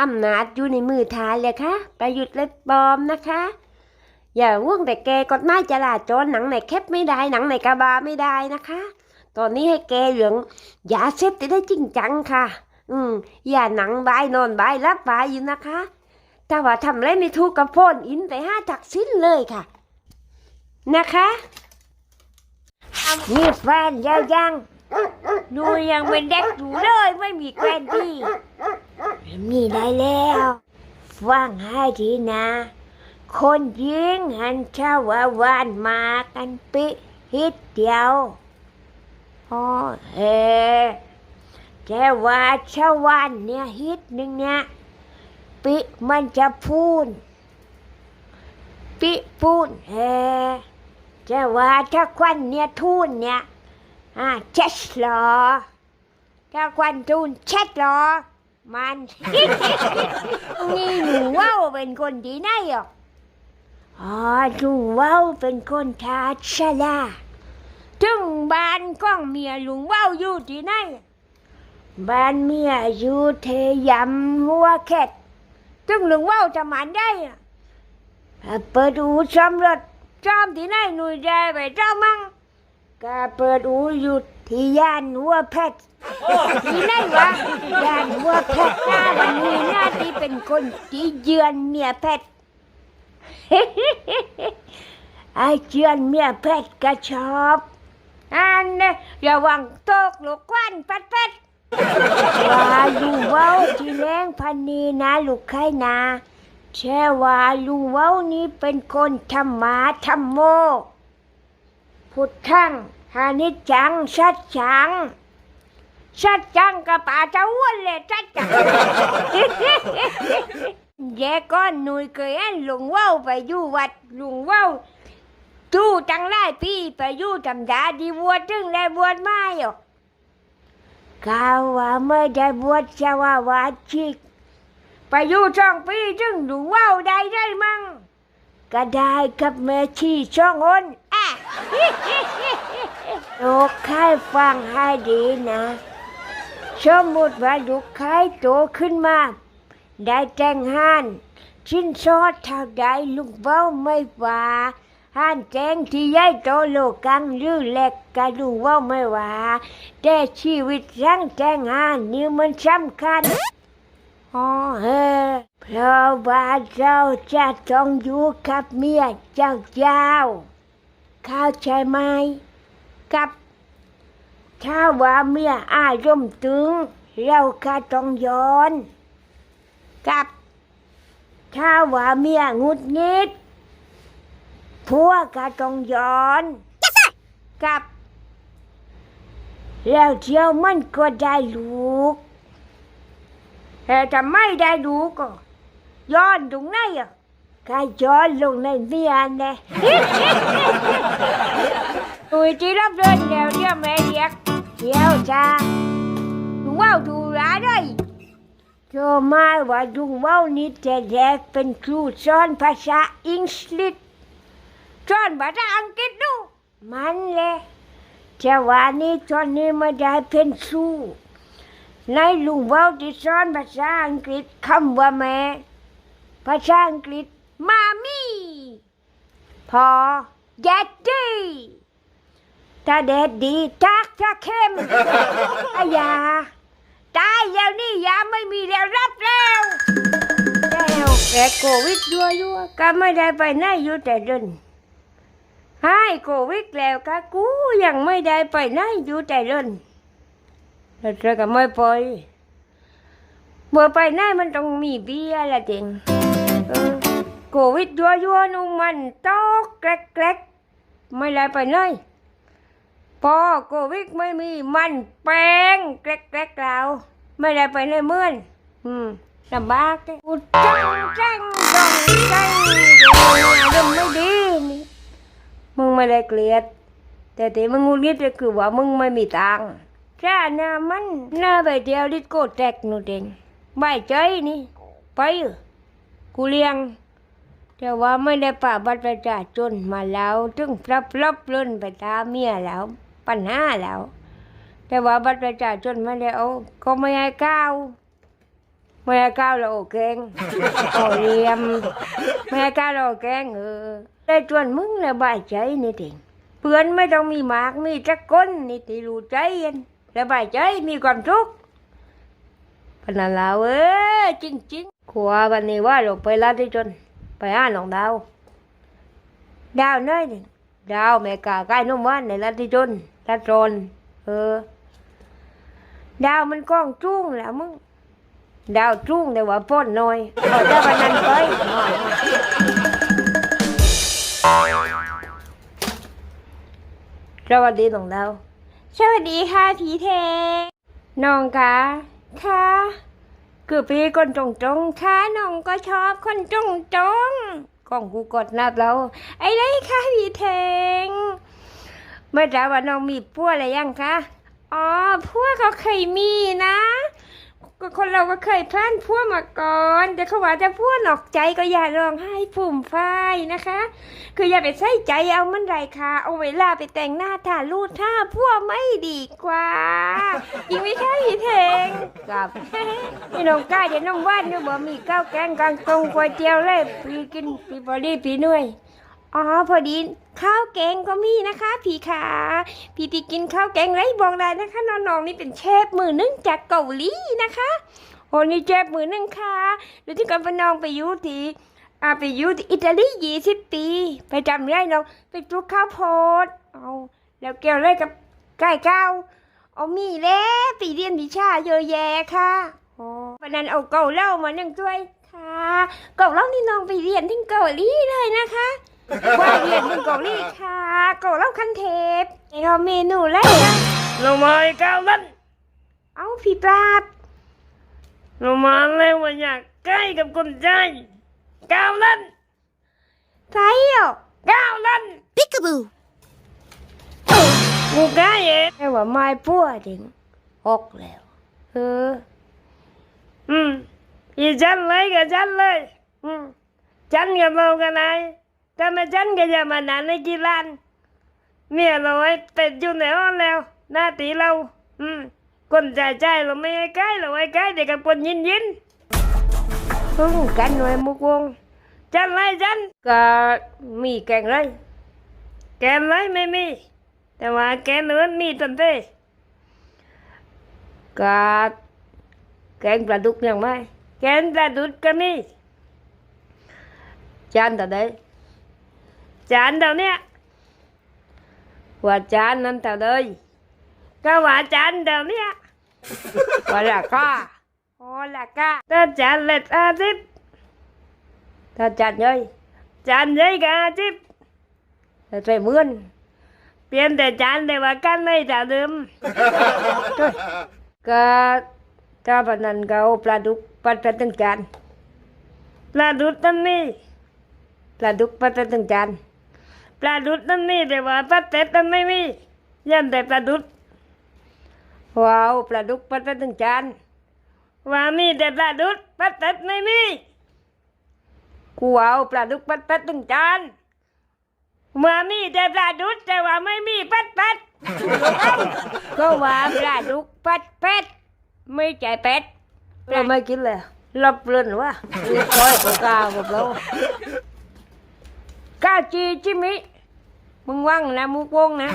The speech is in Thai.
อำนาจอยู่ในมือทานเลยค่ะ ประยุทธ์และปลอมนะคะ อย่าว่วงแต่แกกฎหมายจราจรหนังไหนแคบไม่ได้หนังไหนกระบาไม่ได้นะคะ ตอนนี้ให้แกเหลืองยาเสพติดได้จริงจังค่ะ อืม อย่าหนังบายนอนบายรับบายอยู่นะคะ แต่ว่าทำอะไรไม่ถูกกับโพ่นอินไปห้าจักสิ้นเลยค่ะ นะคะ นี่แฟนยาวยัง ดูยังเป็นเด็กอยู่เลยไม่มีแฟนพี่มีได้แล้วฟังให้ทีนะ คนยิงหันชาวาวานมากันปิฮิตเดียวโอ้เฮแต่ว่าชาววานเนี่ยฮิตหนึ่งเนี่ยปิมันจะพูนปิพูนเฮแต่ว่าถ้าควันเนี่ยทูนเนี่ย อ่าเช็ดหรอถ้าควันทูนเช็ดหรอ มัน นี่หนูว่าวเป็นคนที่ไหนอะอ๋อลุงว้าเป็นคนทาชลาถึงบ้านก้องเมียลุงว้าอยู่ที่ไหนบ้านเมียอยู่เทยำหัวแคดถึงลุงว้าจะมันได้อะเปิดอูซ่อมรถซ่อมที่ไหนหนูจไปซ่อมมั่ง ก็เปิดอูอยู่ที่ย่านหัวแพทย์ที่ไหนวะย่านหัวแพทย์หน้าวันนี้หน้าที่เป็นคนที่เยือนเมียแพทย์ ไอ้เจือนเมียเพชรก็ชอบอันนี้ระวังตกลูกควันปัดเป็ดว่าลุงเว้าที่แรงพันนีนะลูกไข่นาแช่ว่าลุงเว้านี้เป็นคนธรรมะธรรมโม พุทธังหานิจัง ชัดจัง ชัดจังกับป่าจะอ้วนเลยชัดจัง แย่ก้อนหนุ่ยเคยเห็นลุงเว้าไปอยู่วัดลุงเว้าตู้จังไล่พี่ไปอยู่จำดาดีบวชจึงได้บวชไม่หรอกกาวว่าไม่ได้บวชจะว่าวาชิกไปอยู่ช่องปีจึงลุงเว้าได้ได้มั่งก็ได้กับแม่ชีช่องอ้น ลูกใครฟังให้ดีนะ สมมติว่าลูกใครโตขึ้นมา ได้แต่งงานชิ้นซอดเท่าใดลูกเบ้าไม่ว่าห้านแจ้งที่ย้ายโตโลกังหรือเล็กกะลูกเบ้าไม่ว่าแต่ชีวิตร่างแต่งงานนี่มันสำคัญอ๋อเออเพราะว่าเราจะต้องอยู่กับเมียเจ้าเจ้า เข้าใจไหมกับถ้าว่าเมียอารมณ์ตึง เราก็ต้องย้อนกับ ถ้าว่าเมียงุดงิดผัวก็ต้องย้อนกับ แล้วเที่ยวมันก็ได้ลูกแต่ไม่ได้ลูกก็ย้อนตรงไหนอะ ก็ย้อนลงในเมียแน่อุ้ยที่รับเดินเดี๋ยวเดี๋ยวแม่เรียกเดี๋ยวจ้าลุงว่าวดูร้าด้วยโจมาว่าลุงว่าวนี่แต่แรกเป็นครูสอนภาษาอังกฤษสอนภาษาอังกฤษดู มันเลยแต่ว่านี่ตอนนี้ไม่ได้เป็นครูในลุงว่าวที่สอนภาษาอังกฤษคำว่าแม่ภาษาอังกฤษ มามี่พอ get day ถ้าแดดดีทักถ้าเข้มอายาตายแล้วนี่ยาไม่มีแล้วรับแล้วแล้วแกโควิดยั่วยั่วก็ไม่ได้ไปไหนอยู่แต่เดินให้โควิดแล้วก็กูยังไม่ได้ไปไหนอยู่แต่เดินแล้วเธอก็ไม่ไปเมื่อไปไหนมันต้องมีเบี้ยละจริงเออ โควิดยั่วยั่วนุ่มมันตกแกลกๆไม่ได้ไปไหนพอโควิดไม่มีมันแป้งแกลกๆแล้วไม่ได้ไปในเมืองอืมลำบากกูจังจังจังจังดอารมไม่ดีนี่มึงไม่ได้เกลียด แต่ที่มึงงุนงิดก็คือว่ามึงไม่มีตังค์แค่น่ะมันหน่าไปเที่ยวดิโกแตกนู่นเองไม่ใจนี่ไปกูเลี้ยง แต่ว่าไม่ได้ป่าบัตรประชาชนมาแล้วถึงพรับรับเล่นไปตามเมียแล้ว ปัญหาแล้ว แต่ว่าบัตรประชาชนไม่ได้เอาก็ไม่ให้ก้าวแม่ให้ก้าวเราแกงโอเรียมแม่ก้าวเราแกงเออได้ชวนมึงระบายใจนี่เองเพื่อนไม่ต้องมีหมากมีจักก้นนี่ที่รู้ใจกันระบายใจมีความทุกข์พนันเราเอ้จริงจริงๆขวาวันนี้ว่าเราไปลาดที่จน ไปหาน้องดาวดาวน้อยหนึ่งดาวแม่กาใกล้นุ่มว่านในลาดที่จนลาดจนเออ ดาวมันกล้องจุ้งแหล้วมึงดาวจุ้งแต่ว่าป้นน้อยเอาแต่วันนั้นไปสวัสดีน้องดาวสวัสดีค่ะผีเทน้องคะค่ะ คือพี่คนตรงตรงๆค่ะน้องก็ชอบคนตรงตรงๆกล้องกูกดนับแล้ว ไอ้ไรค่ะพี่เทงเมื่อเช้าว่าน้องมีพัวอะไรยังคะอ๋อพัวเขาเคยมีนะ คนเราก็เคยพลาดพัวมาก่อนแต่เขาว่าจะพัวหนอกใจก็อย่าร้องไห้ผุ่มไฟายนะคะ คืออย่าไปใส่ใจเอามันไรค่ะเอาเวลาไปแต่งหน้าทารูดท่าพัวไม่ดีกว่ายิงไม่ใช่พี่เทงกับพี่น้องกล้าเดี๋ยวน้องว่านเนี่ยบอกมีข้าวแกงกลางตรงก๋วยเตี๋ยวเลยพี่กินพี่พอดีพี่เหนื่อย อ๋อพอดีข้าวแกงก็มีนะคะ พี่ขาพี่ที่กินข้าวแกงไรบอกได้นะคะน้องๆนี่เป็นเชฟมือหนึงจากเกาหลีนะคะโอ้นี่เชฟมือหนึงค่ะเดี๋ยวที่ก่อนพน้องไปอยู่ที่อ่าไปอยู่ที่อิตาลียี่สิบปี ไปจำได้น้องไปปลูกข้าวโพดเอาแล้วเกี่ยวอะไรกับไก่ก้าวเอามีแล้วปีเรียนวิชาเยอะแยะค่ะโอ้วันนั้นเอาเกาเหล่ามาหนึ่งถ้วยค่ะเกาเหล่านี่น้องไปเรียนที่เกาหลีเลยนะคะ ว่าเรียนเป็นเกาหลีค่ะเกาเหล่าคันเทปไอ้เราเมนูอะไรนะลงมาไอ้ก้าวลั่นเอาพี่ปราบลงมาแล้วว่าอยากใกล้กับคนใจก้าวลั่นใส่อะก้าวลั่น Peekaboo. กูใกล้เองแค่ว่าไม้พัวจริงออกแล้วเอออืมอีฉันเลยกับฉันเลยอืมฉันกับเรากันไหน ถ้าไม่ฉันก็จะมานานในกี่ล้านเมียเราไอ้เป็ดอยู่ในห้องแล้วหน้าตีเราอืมคนใจใจเราไม่ให้ใกล้เราไอ้ใกล้เด็กกับคนยินยินพึ่งกันหน่วยมุกวงฉันเลยฉันก็มีแกงไรแกนเลยไม่มีแต่ว่าแกนอื่นมีตันเต้ก็แกงปลาดุกยังไหมแกนปลาดุดก็มีจานแต่ใด จานเดี๋ยวเนี้ยว่าจานนั้นแต่ใดก็ว่าจานเดี๋ยวเนี้ยว่าราคาโอ้ราคาถ้าจานเล็ดอาทิตย์ถ้าจาน ปลี่ยนแต่จานแต่ว่ากันไม่เท่าเดิมก็ถ้าพนันก็เอาปลาดุกปัดไปตั้งจานปลาดุดนั่นมีปลาดุกปัดไปตั้งจานปลาดุดนั่นมีแต่ว่าปลาเต็ดนั่นไม่มียันแต่ปลาดุดว้าวปลาดุกปัดไปตั้งจานว่ามีแต่ปลาดุดปลาเต็ดไม่มีกูเอาปลาดุกปัดไปตั้งจานว่ามีแต่ปลาดุดแต่ว่าไม่มีปัดปัดก็ว่าปลาดุกปัดเป็ดไม่ใจเป็ดเราไม่กินเลยรับเลื่อนวะมีคอยกับกากับเรากาจีจิมิ มึงว่างนะมุกวงนะ